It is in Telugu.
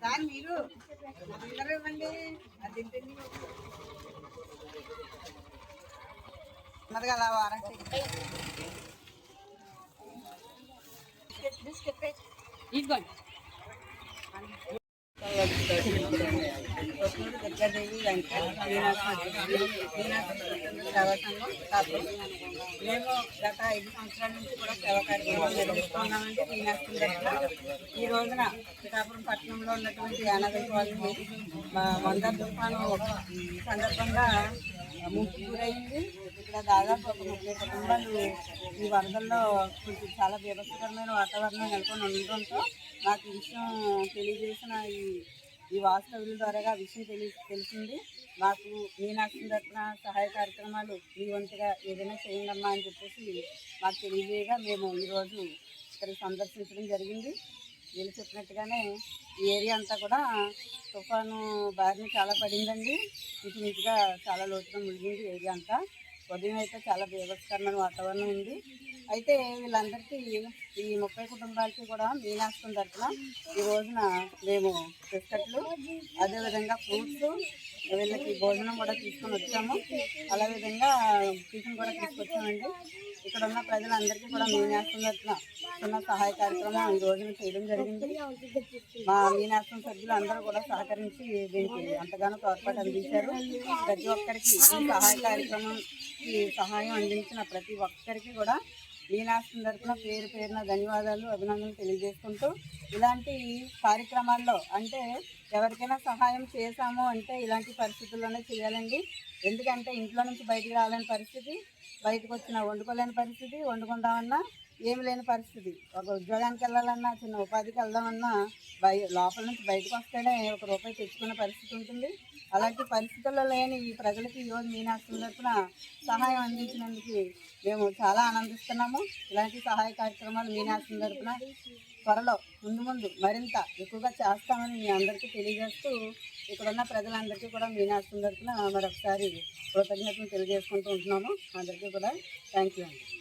సార్ మీరు అందరూ ఇవ్వండి. అది తింటుంది మరి అలా వారంటీ ఇదిగోండి. దుర్గాదేవి వెంకట సేవా సంఘం కాపు మేము గత ఐదు సంవత్సరాల నుంచి కూడా సేవా కార్యక్రమాలు నిర్వహిస్తున్నామండి మీనాక్షి దగ్గర. ఈ రోజున శ్రీకాకుళం పట్టణంలో ఉన్నటువంటి యానాది కాలనీ మా వంద తుఫాను సందర్భంగా ముక్కు గురైంది. ఇక్కడ దాదాపు ఒక ముప్పై కుటుంబాలు ఈ వరదల్లో కొంచెం చాలా బీభత్సకరమైన వాతావరణం నెలకొని ఉండడంతో నాకు విషయం తెలియజేసిన ఈ ఈ వాస్తవుల ద్వారా విషయం తెలి తెలిసింది. మాకు మీనాక్షి రత్న సహాయ కార్యక్రమాలు మీ వంతుగా ఏదైనా చేయండమ్మా అని చెప్పేసి మాకు తెలియజేయగా మేము ఈరోజు ఇక్కడ సందర్శించడం జరిగింది. వీళ్ళు చెప్పినట్టుగానే ఈ ఏరియా అంతా కూడా తుఫాను బారిన చాలా పడిందండి. ఇంచుమించుగా చాలా లోతుగా మునిగింది ఏరియా అంతా. ఉదయం అయితే చాలా బీభత్సకరమైన వాతావరణం ఉంది. అయితే వీళ్ళందరికీ ఈ ముప్పై కుటుంబాలకి కూడా మీనాష్టం తరఫున ఈ రోజున మేము బిస్కెట్లు అదేవిధంగా ఫ్రూట్స్ వీళ్ళకి భోజనం కూడా తీసుకొని వచ్చాము. అలా విధంగా టిఫిన్ కూడా తీసుకొచ్చామండి. ఇక్కడ ఉన్న ప్రజలందరికీ కూడా మీనాష్టం తరఫున చిన్న సహాయ కార్యక్రమం ఈ రోజున చేయడం జరిగింది. మా మీనాష్టం సభ్యులు అందరూ కూడా సహకరించి దీనికి ఎంతగానో తోడ్పాటు అందించారు. ప్రతి ఒక్కరికి ఈ సహాయ కార్యక్రమం ఈ సహాయం అందించిన ప్రతి ఒక్కరికి కూడా మీనాస్తం తరఫున పేరు పేరున ధన్యవాదాలు అభినందనలు తెలియజేసుకుంటూ ఇలాంటి కార్యక్రమాల్లో అంటే ఎవరికైనా సహాయం చేశాము అంటే ఇలాంటి పరిస్థితుల్లోనే చేయాలండి. ఎందుకంటే ఇంట్లో నుంచి బయటికి రాలేని పరిస్థితి బయటకు వచ్చిన వండుకోలేని పరిస్థితి వండుకుందామన్నా ఏమి లేని పరిస్థితి. ఒక ఉద్యోగానికి వెళ్ళాలన్నా చిన్న ఉపాధికి వెళ్దామన్నా బయ లోపల నుంచి బయటకు వస్తేనే ఒక రూపాయి తెచ్చుకునే పరిస్థితి ఉంటుంది. అలాంటి పరిస్థితుల్లో లేని ఈ ప్రజలకి ఈరోజు మీనాశం తరఫున సహాయం అందించినందుకు మేము చాలా ఆనందిస్తున్నాము. ఇలాంటి సహాయ కార్యక్రమాలు మీనాశం తరఫున త్వరలో ముందు ముందు మరింత ఎక్కువగా చేస్తామని మీ అందరికీ తెలియజేస్తూ ఇక్కడ ఉన్న ప్రజలందరికీ కూడా మీనాశం తరఫున మరొకసారి కృతజ్ఞతలు తెలియజేసుకుంటూ ఉంటున్నాము. అందరికీ కూడా థ్యాంక్ యూ అండి.